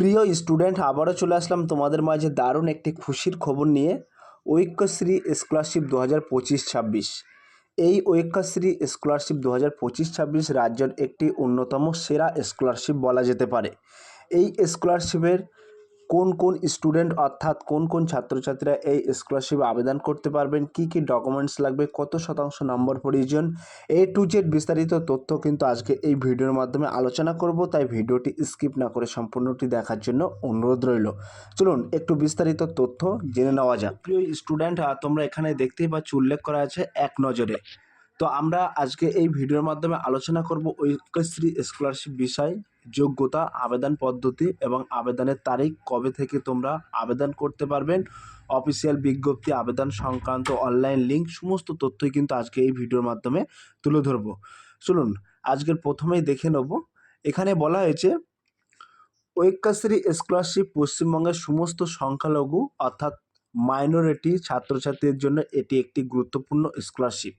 প্রিয় স্টুডেন্ট, আবারও চলে আসলাম তোমাদের মাঝে দারুণ একটি খুশির খবর নিয়ে। ঐক্যশ্রী স্কলারশিপ দু হাজার পঁচিশ ছাব্বিশ। এই ঐক্যশ্রী স্কলারশিপ দু হাজার পঁচিশ ছাব্বিশ রাজ্যের একটি অন্যতম সেরা স্কলারশিপ বলা যেতে পারে। এই স্কলারশিপের কোন কোন স্টুডেন্ট অর্থাৎ কোন কোন ছাত্রছাত্রীরা এই স্কলারশিপে আবেদন করতে পারবেন? কি কি ডকুমেন্টস লাগবে? কত শতাংশ নম্বর প্রয়োজন এ টু জেড বিস্তারিত তথ্য কিন্তু আজকে এই ভিডিওর মাধ্যমে আলোচনা করব, তাই ভিডিওটি স্কিপ না করে সম্পূর্ণটি দেখার জন্য অনুরোধ রইল। চলুন, একটু বিস্তারিত তথ্য জেনে নেওয়া যাক। প্রিয় স্টুডেন্ট তোমরা এখানে দেখতেই পাচ্ছ, উল্লেখ করা আছে এক নজরে। তো আমরা আজকে এই ভিডিওর মাধ্যমে আলোচনা করব ঐক্যশ্রী স্কলারশিপ বিষয়। যোগ্যতা, আবেদন পদ্ধতি এবং আবেদনের তারিখ কবে থেকে তোমরা আবেদন করতে পারবেন, অফিসিয়াল বিজ্ঞপ্তি, আবেদন সংক্রান্ত অনলাইন লিঙ্ক, সমস্ত তথ্যই কিন্তু আজকে এই ভিডিওর মাধ্যমে তুলে ধরবো। চলুন, আজকের প্রথমেই দেখে নেব। এখানে বলা হয়েছে, ঐক্যশ্রী স্কলারশিপ পশ্চিমবঙ্গের সমস্ত সংখ্যালঘু অর্থাৎ মাইনরিটি ছাত্রছাত্রীদের জন্য এটি একটি গুরুত্বপূর্ণ স্কলারশিপ।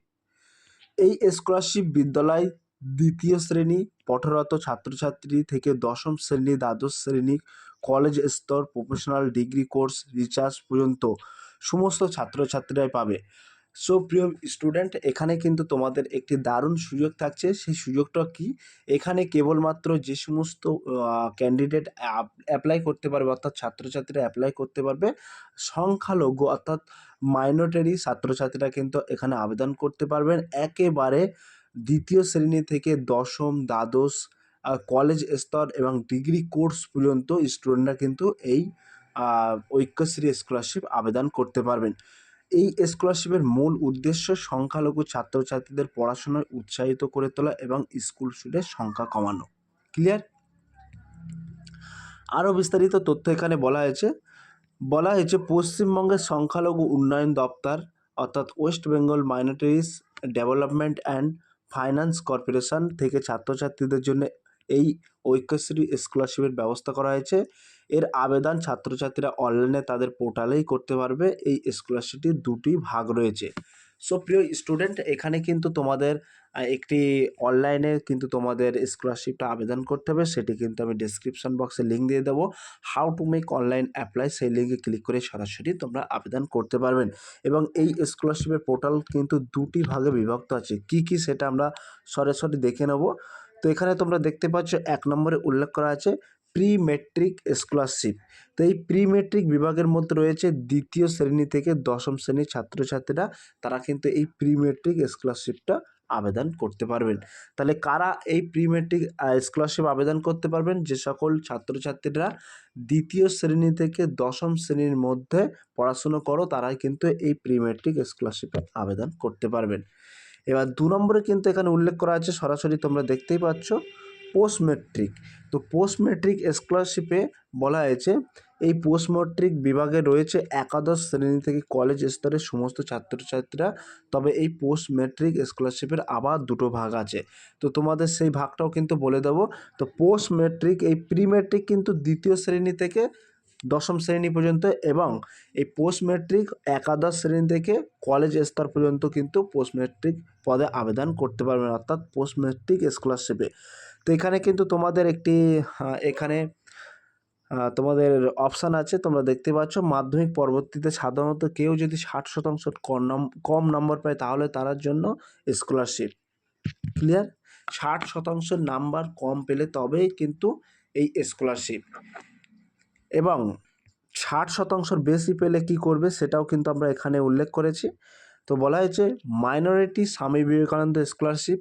এই স্কলারশিপ বিদ্যালয় দ্বিতীয় শ্রেণি, পঠরত ছাত্রছাত্রী থেকে দশম শ্রেণি, দ্বাদশ শ্রেণি কলেজ স্তর প্রফেশনাল ডিগ্রি কোর্স রিচার্জ পর্যন্ত সমস্ত ছাত্রছাত্রীরাই পাবে। সো প্রিয় স্টুডেন্ট এখানে কিন্তু তোমাদের একটি দারুণ সুযোগ থাকছে। সেই সুযোগটা কি? এখানে কেবলমাত্র যে সমস্ত ক্যান্ডিডেট অ্যাপ্লাই করতে পারবে, অর্থাৎ ছাত্রছাত্রীরা অ্যাপ্লাই করতে পারবে, সংখ্যালঘু অর্থাৎ মাইনরিটি ছাত্রছাত্রীরা কিন্তু এখানে আবেদন করতে পারবেন। একেবারে দ্বিতীয় শ্রেণি থেকে দশম, দ্বাদশ কলেজ স্তর এবং ডিগ্রি কোর্স পর্যন্ত স্টুডেন্টরা কিন্তু এই ঐক্যশ্রী স্কলারশিপ আবেদন করতে পারবেন। এই স্কলারশিপের মূল উদ্দেশ্য সংখ্যালঘু ছাত্রছাত্রীদের পড়াশোনায় উৎসাহিত করে তোলা এবং স্কুল শুটের সংখ্যা কমানো। ক্লিয়ার আরও বিস্তারিত তথ্য এখানে বলা হয়েছে। বলা হয়েছে, পশ্চিমবঙ্গের সংখ্যালঘু উন্নয়ন দপ্তর, অর্থাৎ West Bengal minorities development and finance corporation থেকে ছাত্রছাত্রীদের জন্য এই ঐক্যশ্রী স্কলারশিপের ব্যবস্থা করা হয়েছে। এর আবেদন ছাত্রছাত্রীরা অনলাইনে তাদের পোর্টালেই করতে পারবে। এই স্কলারশিপটির দুটি ভাগ রয়েছে। সো, প্রিয় স্টুডেন্ট, এখানে কিন্তু তোমাদের একটি অনলাইনে কিন্তু তোমাদের স্কলারশিপটা আবেদন করতে হবে। সেটি কিন্তু আমি ডিসক্রিপশন বক্সে লিঙ্ক দিয়ে দেবো। How to make online apply সেই লিঙ্কে ক্লিক করে সরাসরি তোমরা আবেদন করতে পারবেন। এবং এই স্কলারশিপের পোর্টাল কিন্তু দুটি ভাগে বিভক্ত আছে। কি কি সেটা আমরা সরাসরি দেখে নেব। তো এখানে তোমরা দেখতে পাচ্ছ এক নম্বরে উল্লেখ করা আছে প্রি মেট্রিক স্কলারশিপ। তো এই প্রি মেট্রিক বিভাগের মধ্যে রয়েছে দ্বিতীয় শ্রেণি থেকে দশম শ্রেণির ছাত্রছাত্রীরা, তারা কিন্তু এই প্রি মেট্রিক স্কলারশিপটা আবেদন করতে পারবেন। তাহলে কারা এই প্রি মেট্রিক স্কলারশিপ আবেদন করতে পারবেন? যে সকল ছাত্রছাত্রীরা দ্বিতীয় শ্রেণি থেকে দশম শ্রেণির মধ্যে পড়াশুনো করো, তারাই কিন্তু এই প্রি মেট্রিক স্কলারশিপে আবেদন করতে পারবেন। এবার দু নম্বরে কিন্তু এখানে উল্লেখ করা আছে, সরাসরি তোমরা দেখতেই পাচ্ছ পোস্ট মেট্রিক তো পোস্ট মেট্রিক স্কলারশিপে বলা হয়েছে, এই পোস্ট মেট্রিক বিভাগে রয়েছে একাদশ শ্রেণি থেকে কলেজ স্তরের সমস্ত ছাত্রছাত্রীরা, তবে এই পোস্ট মেট্রিক স্কলারশিপের আবার দুটো ভাগ আছে। তো তোমাদের সেই ভাগটাও কিন্তু বলে দেবো। তো পোস্ট মেট্রিক এই প্রি মেট্রিক কিন্তু দ্বিতীয় শ্রেণি থেকে দশম শ্রেণি পর্যন্ত এবং এই পোস্ট মেট্রিক একাদশ শ্রেণি থেকে কলেজ স্তর পর্যন্ত কিন্তু পোস্ট মেট্রিক পদে আবেদন করতে পারবেন, অর্থাৎ পোস্ট মেট্রিক স্কলারশিপে তো এখানে কিন্তু তোমাদের একটি এখানে তোমাদের অপশান আছে, তোমরা দেখতে পাচ্ছ, মাধ্যমিক পরবর্তীতে সাধারণত কেউ যদি ষাট শতাংশ কম নম্বর পায়, তাহলে তার জন্য স্কলারশিপ ক্লিয়ার ষাট শতাংশ নাম্বার কম পেলে তবেই কিন্তু এই স্কলারশিপ এবং ষাট শতাংশর বেশি পেলে কি করবে সেটাও কিন্তু আমরা এখানে উল্লেখ করেছি। তো বলা হয়েছে মাইনরিটি স্বামী বিবেকানন্দ স্কলারশিপ,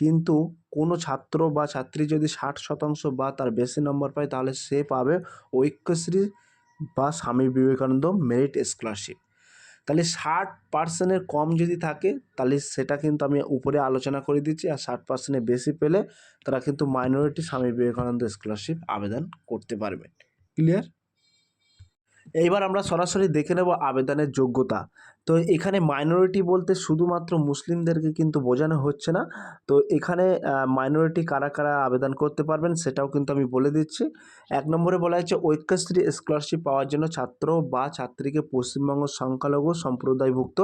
কিন্তু কোনো ছাত্র বা ছাত্রী যদি ষাট শতাংশ বা তার বেশি নম্বর পায় তাহলে সে পাবে ঐক্যশ্রী বা স্বামী বিবেকানন্দ মেরিট স্কলারশিপ। তাহলে ষাট পার্সেন্টের কম যদি থাকে তাহলে সেটা কিন্তু আমি উপরে আলোচনা করে দিচ্ছি আর ষাট পার্সেন্টের বেশি পেলে তারা কিন্তু মাইনরিটি স্বামী বিবেকানন্দ স্কলারশিপ আবেদন করতে পারবে। ক্লিয়ার? এইবার আমরা সরাসরি দেখে নেব আবেদনের যোগ্যতা। তো এখানে মাইনরিটি বলতে শুধুমাত্র মুসলিমদেরকে কিন্তু বোঝানো হচ্ছে না। তো এখানে মাইনরিটি কারা কারা আবেদন করতে পারবেন সেটাও কিন্তু আমি বলে দিচ্ছি। এক নম্বরে বলা হয়েছে, ঐক্যশ্রী স্কলারশিপ পাওয়ার জন্য ছাত্র বা ছাত্রীকে পশ্চিমবঙ্গ সংখ্যালঘু সম্প্রদায়ভুক্ত,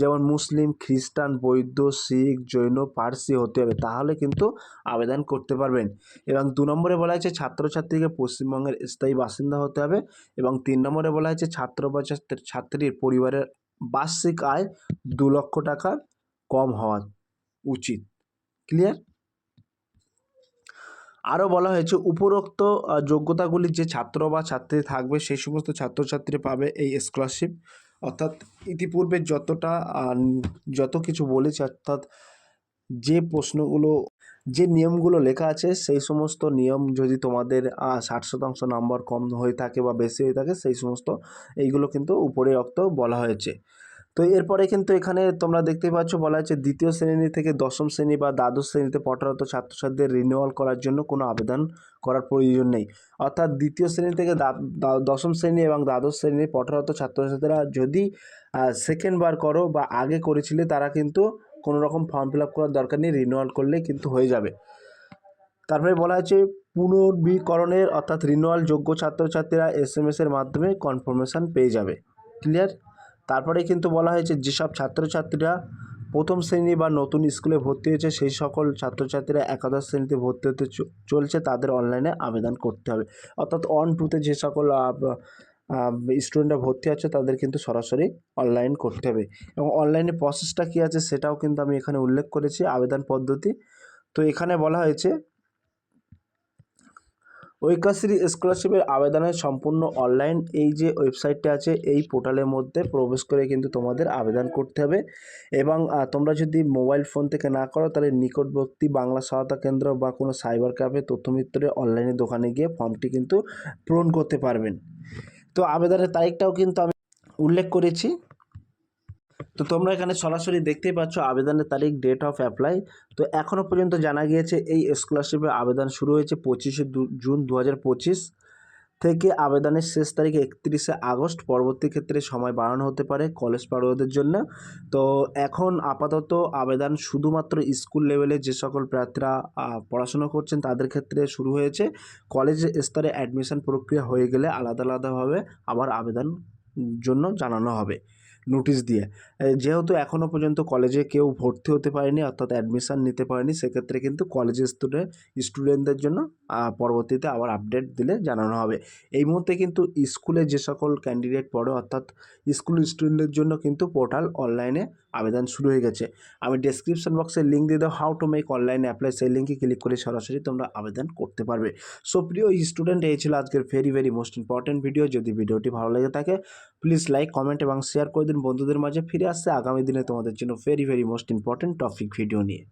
যেমন মুসলিম, খ্রিস্টান, বৌদ্ধ, শিখ, জৈন, পার্সি হতে হবে, তাহলে কিন্তু আবেদন করতে পারবেন। এবং দু নম্বরে বলা হয়েছে, ছাত্রছাত্রীকে পশ্চিমবঙ্গের স্থায়ী বাসিন্দা হতে হবে। এবং তিন নম্বরে বলা হয়েছে, ছাত্র বা ছাত্র- ছাত্রীর পরিবারের বার্ষিক আয় দু লক্ষ টাকা কম হওয়া উচিত। ক্লিয়ার আরও বলা হয়েছে, উপরোক্ত যোগ্যতাগুলি যে ছাত্র বা ছাত্রী থাকবে, সেই সমস্ত ছাত্রছাত্রী পাবে এই স্কলারশিপ অর্থাৎ ইতিপূর্বে যতটা যত কিছু বলেছি, অর্থাৎ যে প্রশ্নগুলো যে নিয়মগুলো লেখা আছে, সেই সমস্ত নিয়ম যদি তোমাদের ষাট শতাংশ নাম্বার কম হয়ে থাকে বা বেশি হয়ে থাকে, সেই সমস্ত এইগুলো কিন্তু উপরে অক্ত বলা হয়েছে। তো এরপরে কিন্তু এখানে তোমরা দেখতে পাচ্ছ, বলা হয়েছে দ্বিতীয় শ্রেণি থেকে দশম শ্রেণি বা দ্বাদশ শ্রেণীতে পঠরত ছাত্রছাত্রীদের রিনিউয়াল করার জন্য কোনো আবেদন করার প্রয়োজন নেই। অর্থাৎ দ্বিতীয় শ্রেণি থেকে দশম শ্রেণি এবং দ্বাদশ শ্রেণির পঠরত ছাত্রছাত্রীরা যদি সেকেন্ড বার করো বা আগে করেছিলে, তারা কিন্তু কোনো রকম ফর্ম ফিল আপ করার দরকার নেই রিনিউয়াল করলেই কিন্তু হয়ে যাবে। তারপরে বলা হয়েছে, পুনর্বীকরণের অর্থাৎ রিনিউয়াল যোগ্য ছাত্রছাত্রীরা এস এম এসের মাধ্যমে কনফার্মেশন পেয়ে যাবে। ক্লিয়ার তারপরে কিন্তু বলা হয়েছে, যেসব ছাত্রছাত্রীরা প্রথম শ্রেণি বা নতুন স্কুলে ভর্তি হয়েছে, সেই সকল ছাত্রছাত্রীরা একাদশ শ্রেণীতে ভর্তি হতে চলছে, তাদের অনলাইনে আবেদন করতে হবে। অর্থাৎ অন টুতে যে সকল স্টুডেন্টরা ভর্তি আছে, তাদের কিন্তু সরাসরি অনলাইন করতে হবে। এবং অনলাইনে প্রসেসটা কী আছে সেটাও কিন্তু আমি এখানে উল্লেখ করেছি, আবেদন পদ্ধতি। তো এখানে বলা হয়েছে ঐক্যশ্রী স্কলারশিপের আবেদনের সম্পূর্ণ অনলাইন এই যে ওয়েবসাইটটা আছে, এই পোর্টালের মধ্যে প্রবেশ করে কিন্তু তোমাদের আবেদন করতে হবে। এবং তোমরা যদি মোবাইল ফোন থেকে না করো, তাহলে নিকটবর্তী বাংলা সহায়তা কেন্দ্র বা কোনো সাইবার ক্যাফে তথ্যমিত্রের অনলাইনে দোকানে গিয়ে ফর্মটি কিন্তু পূরণ করতে পারবেন। তো আবেদনের তারিখটাও কিন্তু আমি উল্লেখ করেছি। তো তোমরা এখানে সরাসরি দেখতেই পাচ্ছ আবেদনের তারিখ ডেট অফ অ্যাপ্লাই তো এখনও পর্যন্ত জানা গিয়েছে এই স্কলারশিপের আবেদন শুরু হয়েছে পঁচিশে জুন দু হাজার পঁচিশ। থেকে আবেদনের শেষ তারিখ একত্রিশে আগস্ট। পরবর্তী ক্ষেত্রে সময় বাড়ানো হতে পারে কলেজ পড়ুয়াদের জন্য। তো এখন আপাতত আবেদন শুধুমাত্র স্কুল লেভেলে যে সকল প্রার্থীরা পড়াশুনো করছেন তাদের ক্ষেত্রে শুরু হয়েছে। কলেজ স্তরে অ্যাডমিশন প্রক্রিয়া হয়ে গেলে আলাদা আলাদাভাবে আবার আবেদন জন্য জানানো হবে। নোটিশ দিয়ে। যেহেতু এখনও পর্যন্ত কলেজে কেউ ভর্তি হতে পারেনি, অর্থাৎ অ্যাডমিশান নিতে পারেনি, সেক্ষেত্রে কিন্তু কলেজের স্তরে স্টুডেন্টদের জন্য পরবর্তীতে আবার আপডেট দিলে জানানো হবে। এই মুহূর্তে কিন্তু স্কুলে যে সকল ক্যান্ডিডেট পড়ে, অর্থাৎ স্কুল স্টুডেন্টদের জন্য কিন্তু পোর্টাল অনলাইনে আবেদন শুরু হয়ে গেছে। আমি ডেসক্রিপশন বক্সে লিঙ্ক দিয়ে দাও how to make online apply সেই লিঙ্কে ক্লিক করে সরাসরি তোমরা আবেদন করতে পারবে। সো প্রিয় স্টুডেন্ট এই ছিল আজকের very very most important video যদি ভিডিওটি ভালো লেগে থাকে প্লিজ লাইক কমেন্ট এবং শেয়ার করে বন্ধুদের মাঝে ফিরে আসছে আগামী দিনে তোমাদের জন্য very very most important topic video নিয়ে।